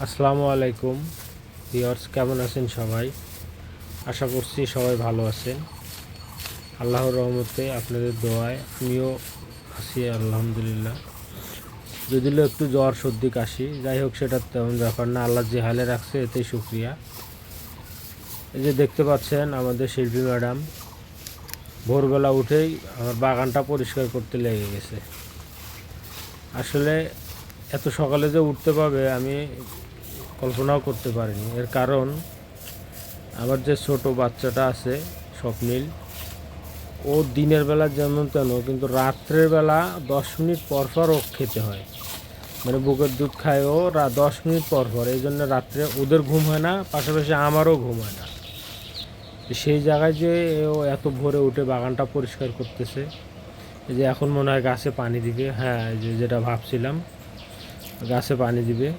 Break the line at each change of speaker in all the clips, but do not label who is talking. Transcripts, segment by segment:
আসসালামু আলাইকুম। ভিওর্স কেমন আছেন সবাই? আশা করছি সবাই ভালো আছেন। আল্লাহর রহমতে আপনাদের দোয়ায় আমিও আছি, আলহামদুলিল্লাহ। যদিও একটু জ্বর, সর্দি, কাশি, যাই হোক, সেটা তেমন ব্যাপার না, আল্লাহ যে হালে রাখছে, এতেই শুক্রিয়া। এই যে দেখতে পাচ্ছেন আমাদের শিল্পী ম্যাডাম, ভোরবেলা উঠেই আমার বাগানটা পরিষ্কার করতে লেগে গেছে। আসলে এত সকালে যে উঠতে পাবে আমি কল্পনাও করতে পারিনি। এর কারণ, আমার যে ছোট বাচ্চাটা আছে, স্বপ্নীল, ও দিনের বেলা যেমন তেন কিন্তু রাত্রের বেলা দশ মিনিট পর পর ও খেতে হয়। মানে বুকের দুধ খায় ও রা- দশ মিনিট পর পর। এই জন্য রাত্রে ওদের ঘুম হয় না, পাশাপাশি আমারও ঘুম হয় না। সেই জায়গায় যে ও এত ভোরে উঠে বাগানটা পরিষ্কার করতেছে, এই যে এখন মনে হয় গাছে পানি দিবে। হ্যাঁ যে যেটা ভাবছিলাম। গাছে পানি দিবে।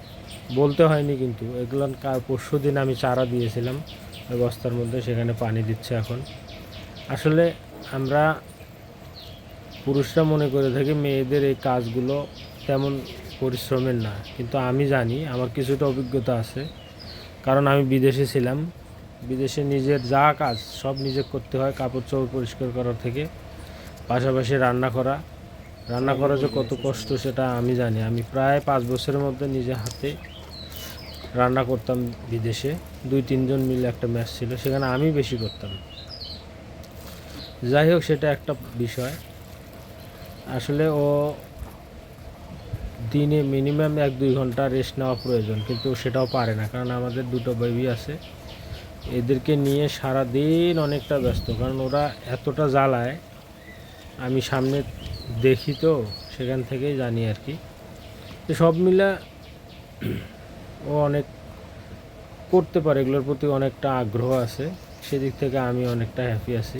বলতে হয়নি কিন্তু এগুলো পরশু দিন আমি চারা দিয়েছিলাম, ওই বস্তার মধ্যে, সেখানে পানি দিচ্ছে এখন। আসলে আমরা পুরুষরা মনে করে থাকি মেয়েদের এই কাজগুলো তেমন পরিশ্রমের না। কিন্তু আমি জানি, আমার কিছুটা অভিজ্ঞতা আছে। কারণ আমি বিদেশে ছিলাম। বিদেশে নিজের যা কাজ, সব নিজে করতে হয়, কাপড় চোপড় পরিষ্কার করার থেকে। পাশাপাশি রান্না করা। রান্না করা যে কত কষ্ট সেটা আমি জানি। আমি প্রায় পাঁচ বছরের মধ্যে নিজে হাতে রান্না করতাম বিদেশে। দুই, তিনজন মিলে একটা ম্যাচ ছিল, সেখানে আমি বেশি করতাম। যাই হোক, সেটা একটা বিষয়। আসলে ও দিনে মিনিমাম এক, দুই ঘণ্টা রেস্ট নেওয়া প্রয়োজন, কিন্তু সেটাও পারে না, কারণ আমাদের দুটো বেবি আছে। এদেরকে নিয়ে সারা দিন অনেকটা ব্যস্ত, কারণ ওরা এতটা জ্বালায়, আমি সামনে দেখি তো, সেখান থেকেই জানি আর কি। সব মিলে ও অনেক করতে পারে, এগুলোর প্রতি অনেকটা আগ্রহ আছে। সেদিক থেকে আমি অনেকটা হ্যাপি আছি।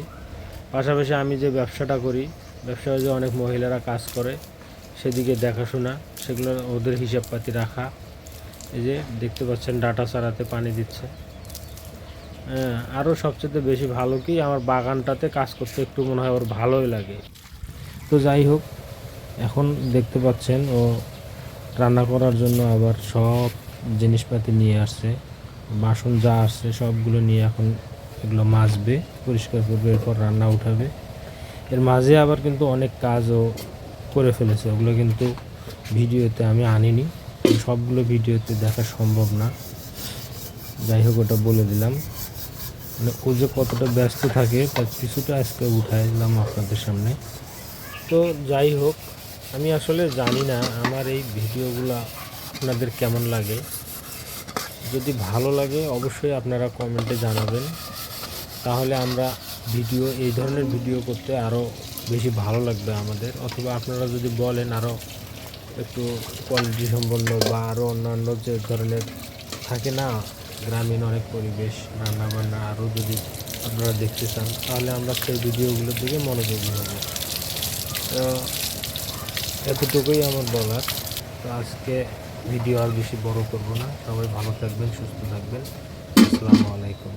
পাশাপাশি আমি যে ব্যবসাটা করি, ব্যবসায় যে অনেক মহিলারা কাজ করে, সেদিকে দেখাশোনা, সেগুলো ওদের হিসাবপাতি রাখা। এই যে দেখতে পাচ্ছেন, ডাটা চারাতে পানি দিচ্ছে। হ্যাঁ আরও সবচেয়ে বেশি ভালো কি, আমার বাগানটাতে কাজ করতে একটু মনে হয় ওর ভালোই লাগে। তো যাই হোক, এখন দেখতে পাচ্ছেন ও রান্না করার জন্য আবার সব জিনিসপাতি নিয়ে আসছে, বাসন যা আসছে সবগুলো নিয়ে এখন এগুলো মাজবে, পরিষ্কার করবে, এরপর রান্না উঠাবে। এর মাঝে আবার কিন্তু অনেক কাজও করে ফেলেছে, ওগুলো কিন্তু ভিডিওতে আমি আনিনি, সবগুলো ভিডিওতে দেখা সম্ভব না। যাই হোক, ওটা বলে দিলাম। মানে ও যে কতটা ব্যস্ত থাকে, তার কিছুটা আজকে উঠাই দিলাম আপনাদের সামনে। তো যাই হোক, আমি আসলে জানি না আমার এই ভিডিওগুলো আপনাদের কেমন লাগে। যদি ভালো লাগে, অবশ্যই আপনারা কমেন্টে জানাবেন। তাহলে আমরা ভিডিও, এই ধরনের ভিডিও করতে আরও বেশি ভালো লাগবে আমাদের। অথবা আপনারা যদি বলেন আরও একটু কোয়ালিটি সম্পন্ন বা আরও অন্যান্য যে ধরনের থাকে না, গ্রামীণ অনেক পরিবেশ রান্না বান্না আরও যদি আপনারা দেখতে চান, তাহলে আমরা সেই ভিডিওগুলোর দিকে মনোযোগী হব এতটুকুই আমার বলার। তো আজকে ভিডিও আর বেশি বড় করব না। সবাই ভালো থাকবেন, সুস্থ থাকবেন। আসসালামু আলাইকুম।